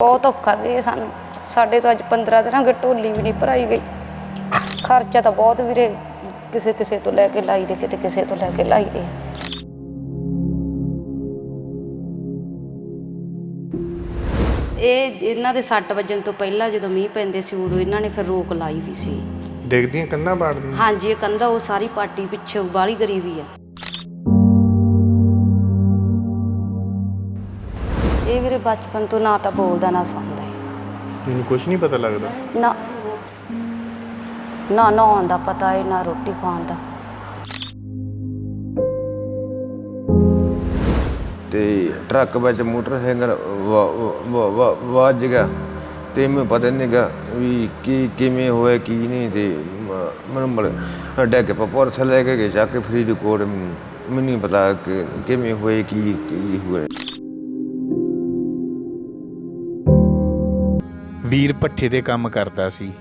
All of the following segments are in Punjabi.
ਬਹੁਤ ਔਖਾ ਵੀਰੇ ਸਾਨੂੰ। ਸਾਡੇ ਤੋਂ ਅੱਜ 15 ਦਿਨਾਂ ਗੇ ਢੋਲੀ ਵੀ ਨਹੀਂ ਭਰਾਈ ਗਈ। ਖਰਚਾ ਤਾਂ ਬਹੁਤ ਵੀਰੇ ਕਿਸੇ ਕਿਸੇ ਤੋਂ ਲੈ ਕੇ ਲਾਈ ਦੇ ਕਿਤੇ ਕਿਸੇ ਤੋਂ ਲੈ ਕੇ ਲਾਈ ਦੇ। ਇਹ ਇਹਨਾਂ ਦੇ ਸੱਟ ਵੱਜਣ ਤੋਂ ਪਹਿਲਾਂ ਜਦੋਂ ਮੀਂਹ ਪੈਂਦੇ ਸੀ ਉਦੋਂ ਇਹਨਾਂ ਨੇ ਫਿਰ ਰੋਕ ਲਾਈ ਵੀ ਸੀ। ਡਿੱਗਦੀਆਂ ਕੰਧਾਂ ਪਾੜ ਦਿੰਦੀਆਂ? ਹਾਂਜੀ ਇਹ ਕੰਧਾ ਉਹ ਸਾਰੀ ਪਾਰਟੀ ਪਿੱਛੇ ਬਾਲੀ ਗਰੀਬੀ ਆ। ਇਹ ਵੀਰੇ ਬਚਪਨ ਤੋਂ ਨਾ ਤਾਂ ਬੋਲਦਾ ਨਾ ਸੁਣਦਾ ਹੈ ਮੈਨੂੰ ਕੁਝ ਨਹੀਂ ਪਤਾ ਲੱਗਦਾ? ਨਾ। ਨਾ ਨਹਾਉਣ ਦਾ ਪਤਾ ਹੈ ਨਾ ਰੋਟੀ ਖਾਣ ਦਾ। ਤੇ ਟਰੱਕ ਵਿੱਚ ਮੋਟਰਸਾਈਕਲ ਵ- ਵ- ਵ- ਵੱਜ ਗਿਆ। ਤੇ ਮੈਨੂੰ ਪਤਾ ਨਹੀਂ ਗਾ ਵੀ ਕੀ ਕਿਵੇਂ ਹੋਇਆ ਕੀ ਨਹੀਂ ਤੇ ਮ- ਮੈਨੂੰ ਬੜ ਡੱਗ ਕੇ ਪਪੋਰ ਥੱਲੇ ਲੈ ਕੇ ਗਏ ਜਾ ਕੇ ਫਰੀਦਕੋਟ। ਮੈਨੂੰ ਮੈਨੂੰ ਨਹੀਂ ਪਤਾ ਕਿ ਕਿਵੇਂ ਹੋਏ ਕੀ ਕੀ ਹੋਇਆ। ਵੀਰ ਭੱਠੇ ਤੇ ਕੰਮ ਕਰਦਾ ਸੀ।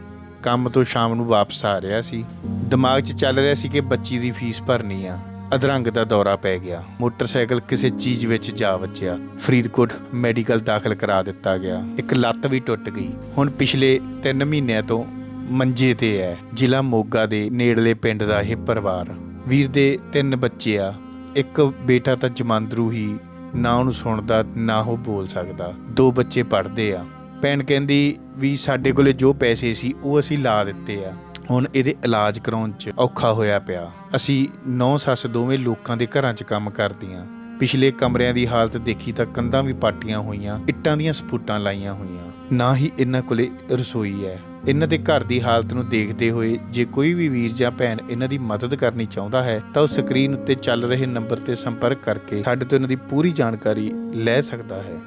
ਕੰਮ ਤੋਂ ਸ਼ਾਮ ਨੂੰ ਵਾਪਸ ਆ ਰਿਹਾ ਸੀ। ਦਿਮਾਗ 'ਚ ਚੱਲ ਰਿਹਾ ਸੀ ਕਿ ਬੱਚੀ ਦੀ ਫੀਸ ਭਰਨੀ ਆ। ਅਧਰੰਗ ਦਾ ਦੌਰਾ ਪੈ ਗਿਆ। ਮੋਟਰਸਾਈਕਲ ਕਿਸੇ ਚੀਜ਼ ਵਿੱਚ ਜਾ ਵੱਜਿਆ। ਫਰੀਦਕੋਟ ਮੈਡੀਕਲ ਦਾਖਲ ਕਰਾ ਦਿੱਤਾ ਗਿਆ। ਇੱਕ ਲੱਤ ਵੀ ਟੁੱਟ ਗਈ। ਹੁਣ ਪਿਛਲੇ 3 ਮਹੀਨਿਆਂ ਤੋਂ ਮੰਜੇ ਤੇ ਹੈ। ਜ਼ਿਲ੍ਹਾ ਮੋਗਾ ਦੇ ਨੇੜਲੇ ਪਿੰਡ ਦਾ ਇਹ ਪਰਿਵਾਰ। ਵੀਰ ਦੇ ਤਿੰਨ ਬੱਚੇ ਆ। ਇੱਕ ਬੇਟਾ ਤਾਂ ਜਮਾਂਦਰੂ ਹੀ। ਨਾ ਉਹਨੂੰ ਸੁਣਦਾ, ਨਾ ਉਹ ਬੋਲ ਸਕਦਾ। ਦੋ ਬੱਚੇ ਪੜ੍ਹਦੇ ਆ। ਭੈਣ ਕਹਿੰਦੀ ਵੀ ਸਾਡੇ ਕੋਲੇ ਜੋ ਪੈਸੇ ਸੀ, ਉਹ ਅਸੀਂ ਲਾ ਦਿੱਤੇ ਆ। ਹੁਣ ਇਹਦੇ ਇਲਾਜ ਕਰਾਉਣ 'ਚ ਔਖਾ ਹੋਇਆ ਪਿਆ। ਅਸੀਂ ਨੌ ਸੱਸ ਦੋਵੇਂ ਲੋਕਾਂ ਦੇ ਘਰਾਂ 'ਚ ਕੰਮ ਕਰਦੀਆਂ। ਪਿਛਲੇ ਕਮਰਿਆਂ ਦੀ ਹਾਲਤ ਦੇਖੀ ਤਾਂ ਕੰਧਾਂ ਵੀ ਪਾਟੀਆਂ ਹੋਈਆਂ, ਇੱਟਾਂ ਦੀਆਂ ਸਪੂਟਾਂ ਲਾਈਆਂ ਹੋਈਆਂ। ਨਾ ਹੀ ਇਹਨਾਂ ਕੋਲੇ ਰਸੋਈ ਹੈ। ਇਹਨਾਂ ਦੇ ਘਰ ਦੀ ਹਾਲਤ ਨੂੰ ਦੇਖਦੇ ਹੋਏ ਜੇ ਕੋਈ ਵੀ ਵੀਰ ਜਾਂ ਭੈਣ ਇਹਨਾਂ ਦੀ ਮਦਦ ਕਰਨੀ ਚਾਹੁੰਦਾ ਹੈ, ਤਾਂ ਉਹ ਸਕਰੀਨ ਉੱਤੇ ਚੱਲ ਰਹੇ ਨੰਬਰ ਤੇ ਸੰਪਰਕ ਕਰਕੇ ਸਾਡੇ ਤੋਂ ਇਹਨਾਂ ਦੀ ਪੂਰੀ ਜਾਣਕਾਰੀ ਲੈ ਸਕਦਾ ਹੈ।